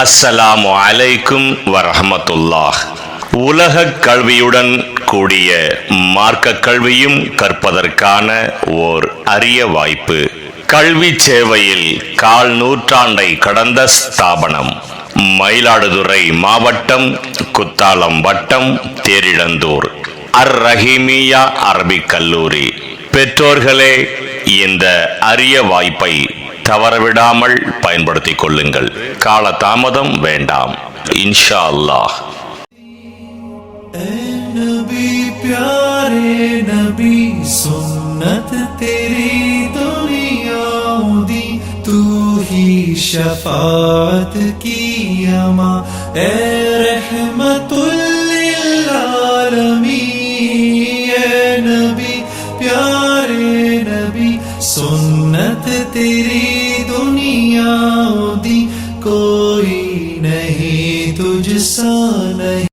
அஸ்ஸலாமு அலைக்கும் வரஹமத்துல்லாஹ். உலக கல்வியுடன் கூடிய மார்க்க கல்வியும் கற்பதற்கான ஓர் அரிய வாய்ப்பு. கல்வி சேவையில் கால் நூற்றாண்டை கடந்த ஸ்தாபனம். மயிலாடுதுறை மாவட்டம் குத்தாலம் வட்டம் தேரிழந்தூர் அர் ரஹீமியா அரபிக் கல்லூரி. பெற்றோர்களே இந்த அரிய வாய்ப்பை தவறவிடாமல் பயன்படுத்திக் கொள்ளுங்கள் கால தாமதம் வேண்டாம் இன்ஷா அல்லாஹ் नबी प्यारे नबी सुन्नत तेरी दुनिया दी तू ही शफात की अमा ए रहमतुल आलमीन ए नबी प्यारे سنت تیری دنیا دی کوئی نہیں تجھ سا نہیں۔